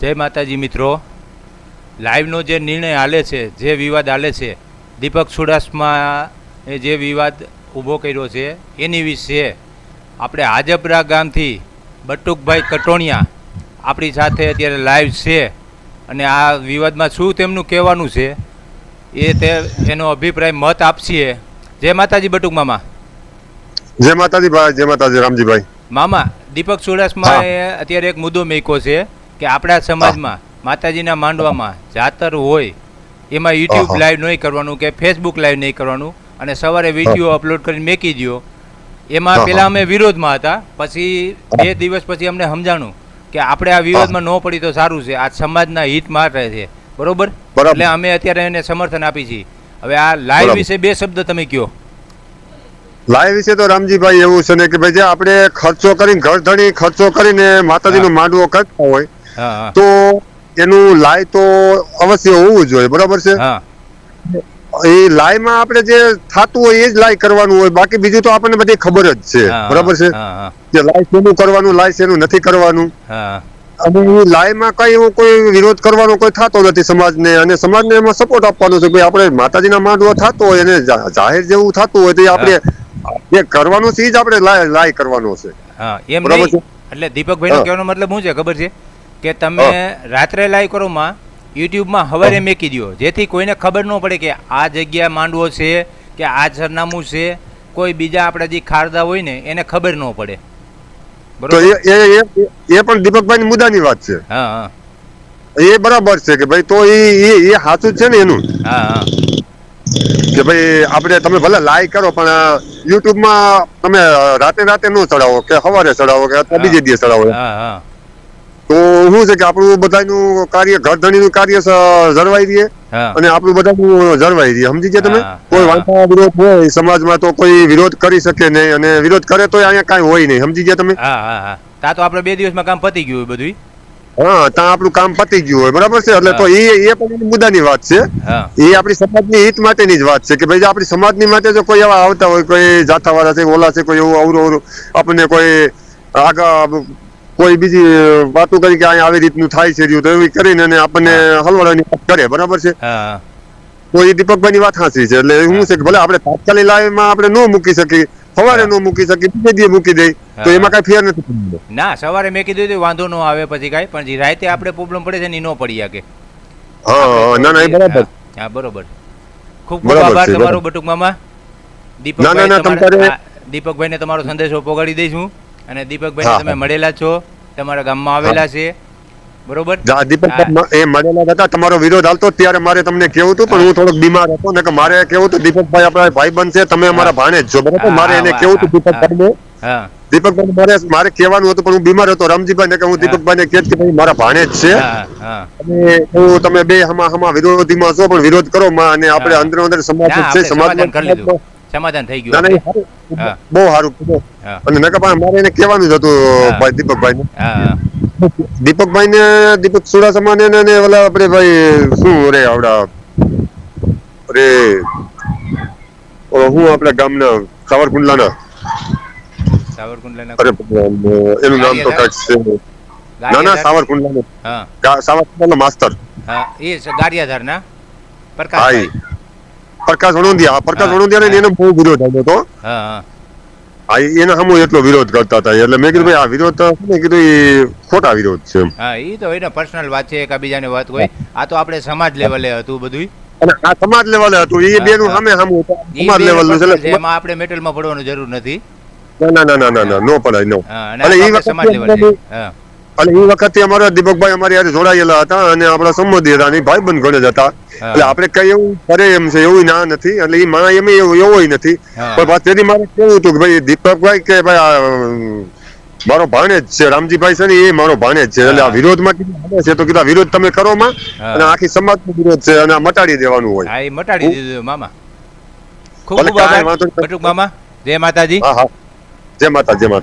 જય માતાજી મિત્રો. લાઈવનો જે નિર્ણય આલે છે જે વિવાદ આલે છે દીપક સુડાસમા એ જે વિવાદ ઊભો કર્યો છે એની વિશે આપણે હાજપરા ગામથી બટુકભાઈ કટોણિયા આપણી સાથે અત્યારે લાઈવ છે અને આ વિવાદમાં શું તેમનું કહેવાનું છે એ તે એનો અભિપ્રાય મત આપશે જય માતાજી બટુક મામા. જય માતાજી ભાઈ જય માતાજી રામજીભાઈ. મામા દીપક સુડાસમાએ અત્યારે એક મુદ્દો મેક્યો છે. કે આપણા સમાજમાં માતાજીના માંડવામાં જાતર હોય એમાં યુટ્યુબ. લાઈવ નહીં કરવાનું કે ફેસબુક લાઈવ નહીં કરવાનું અને સવારે વીડિયો અપલોડ કરીને મેકી દો એમાં પેલા પહેલાં અમે વિરોધમાં હતા પછી બે દિવસ પછી અમને સમજાણું કે આપણે આ વિરોધમાં ન પડી તો સારું છે આ સમાજના હિત માટે છે. બરોબર? એટલે અમે અત્યારે એને સમર્થન આપી છીએ. હવે આ લાઈવ વિશે બે શબ્દ તમે કયો. લાઈવ વિશે તો રામજીભાઈ એવું છે ને કે ભાઈ જે આપણે ખર્ચો કરીને ઘર ધણી ખર્ચો કરીને માતાજીનો માંડવો કરતા હોય તો એનું લાય તો અવશ્ય હોવું જોઈએ બરાબર છે? એ લાયમાં આપણે જે થતું હોય એ જ લાય કરવાનું હોય બાકી બીજું તો આપણને બધી ખબર જ છે બરાબર છે? કે લાય શેનું કરવાનું લાય શેનું નથી કરવાનું. અને એ લાયમાં કઈ એવો કોઈ વિરોધ કરવાનો કોઈ થતો નથી સમાજને અને સમાજને એમાં સપોર્ટ આપવાનો છે ભાઈ આપણે માતાજીના માંડવો થતો હોય અને જાહેર જેવું થતું હોય તો એ આપણે જે કરવાનું છે એ જ આપણે લાય લાય કરવાનો છે. એમ એટલે દીપકભાઈ નો કહેવાનો મતલબ શું છે ખબર છે? કે તમે રાત્રે લાઈવ કરો માં યુટ્યુબમાં હવારે મેકી દો જેથી કોઈને ખબર ન પડે કે આ જગ્યા માંડવો છે કે આ સરનામું છે કોઈ બીજા આપણે જે ખારદા હોય ને એને ખબર ન પડે. તો એ એ એ- પણ દીપકભાઈની મુદ્દાની વાત છે. હા હા. એ બરાબર છે કે ભાઈ તો એ એ સાચું છે ને એનું. હા હા. કે ભાઈ આપણે તમે ભલે લાઈક કરો પણ યુટ્યુબમાં તમે રાતે રાતે ન ચડાવો કે સવારે ચડાવો કે બીજે દિવસે ચડાવો હા હા. તો શું છે કે આપણું બધાનું કાર્ય ઘર ધણીનું કાર્ય જળવાઈ રહીએ અને આપણું બધાનું જળવાઈ રહીએ. સમજી ગયા તમે? કોઈ. વાંચા વિરોધ હોય સમાજમાં તો કોઈ વિરોધ કરી શકે નહીં અને વિરોધ કરે તો અહીંયા કાંઈ હોય નહીં. સમજી ગયા તમે? હા હા હા. તા તો આપણે બે દિવસમાં કામ પતી ગયું બધું હા ત્યાં આપણું કામ પતી ગયું હોય. બરાબર છે? એટલે તો એ એ પણ મુદ્દાની વાત છે. એ આપણી સમાજની હિત માટેની જ વાત છે કે ભાઈ આપણી સમાજની માટે જો કોઈ એવા આવતા હોય કોઈ જાથાવાળા છે ઓલા છે કોઈ એવું અવરું અવરું આપણને કોઈ આગળ કોઈ બીજી વાતો કરી કે અહીંયા આવી રીતનું થાય છે તો એવી કરીને અને આપણને હલવાડાની વાત કરે બરાબર છે? તો એ દીપકભાઈની વાત સાચી છે એટલે શું છે કે ભલે આપણે તાત્કાલિક લાઈવમાં આપણે ન મૂકી શકીએ સવારે નો મૂકી શકીએ બીજે દી મૂકી દઈ તો એમાં કઈ ફેર નથી ના સવારે મેં કીધું હતું વાંધો ન આવે પછી કઈ પણ જે રાતે આપણે પ્રોબ્લેમ પડે છે ને ન પડી શકે. હા ના ના બરાબર. હા, બરોબર. ખૂબ ખૂબ આભાર તમારો. બટુક મામા. ના, ના, ના, દીપકભાઈ તમ તમારા- દીપકભાઈને તમારો સંદેશો પોગાડી દઈશું અને દીપકભાઈ તમે મળેલા છો તમારા ગામમાં આવેલા છે. બરોબર? દીપકભાઈ એ મળેલા હતા તમારો વિરોધ હાલતો ત્યારે મારે તમને કેવું હતું પણ હું થોડોક બીમાર હતો ને કે મારે કેવું હતું દીપકભાઈ આપણા ભાઈ છે તમે અમારા ભાણે જ છો બરાબર? મારે એને કેવું હતું દીપકભાઈને. દીપકભાઈ મારે મારે કહેવાનું હતું પણ હું બીમાર હતો રામજીભાઈ ને કે હું દીપકભાઈ ને કે ભાઈ મારા ભાણે જ છે. અને હું તમે બે હમા હમા વિરોધીમાં છો પણ વિરોધ કરો માં અને આપણે અંદર અંદર સમાજ છે આપણે સમાધાન થઈ ગયું. બહુ સારું અને મેં પણ મારે એને કહેવાનું જ હતું ભાઈ હા દીપકભાઈ ને દીપક સુરાસમા ને ને ઓલા આપણે ભાઈ શું રે આવડા રે હું આપણા ગામના સાવરકુંડલાના? સાવરકુંડલાના એનું નામ તો કંઈક છે. ના ના સાવરકુંડલા સાવરકુંડલાનો. ગા- માસ્તર. હા એ ગારિયાધારના પ્રકાશભાઈ. પ્રકાશ વણોદિયા પ્રકાશ હા, ને એનો બહુ વિરોધ આવ્યો હતો. હા એના સામુ એટલો વિરોધ કરતા હતા. એટલે મેં કીધું ભાઈ આ વિરોધ મેં કીધું એ ખોટા વિરોધ છે. હા એ તો એને પર્સનલ વાત છે એકબીજાની વાત હોય આ તો આપણે સમાજ લેવલે હતું બધું અને આ સમાજ લેવલે હતું. એ બેનું સામે સામું સમાજ બેનો લેવલનું છે. એટલે એમાં આપણે મેટલમાં પડવાનું જરૂર નથી. ના ના ના ના ના નો પડાય નો. અને એ વખતે સમાજ લેવલે અને એ વખતે અમારા દીપકભાઈ અમારી હારે જોડાયેલા હતા અને આપણા સંબંધી હતા અને ઈ ભાઈબંધ ઘણે જ હતા. એટલે આપણે કઈ એવું કરે એમ છે એવું ના નથી. એટલે એ મારા એમ એવું એવું નથી. પણ તેથી મારે કેવું હતું કે ભાઈ દીપકભાઈ કે ભાઈ મારો ભાણે જ છે રામજીભાઈ છે ને એ મારો ભાણે જ છે. એટલે આ વિરોધમાં કીધું ભાણે છે. તો કીધા વિરોધ તમે કરો માં. અને આખી સમાજનો વિરોધ છે અને આ મટાડી દેવાનું હોય. હા એ મટાડી દીધું મામા. ખૂબ ખૂબ આભાર. મામા. જય માતાજી. હા હા. જય માતા જય માતા.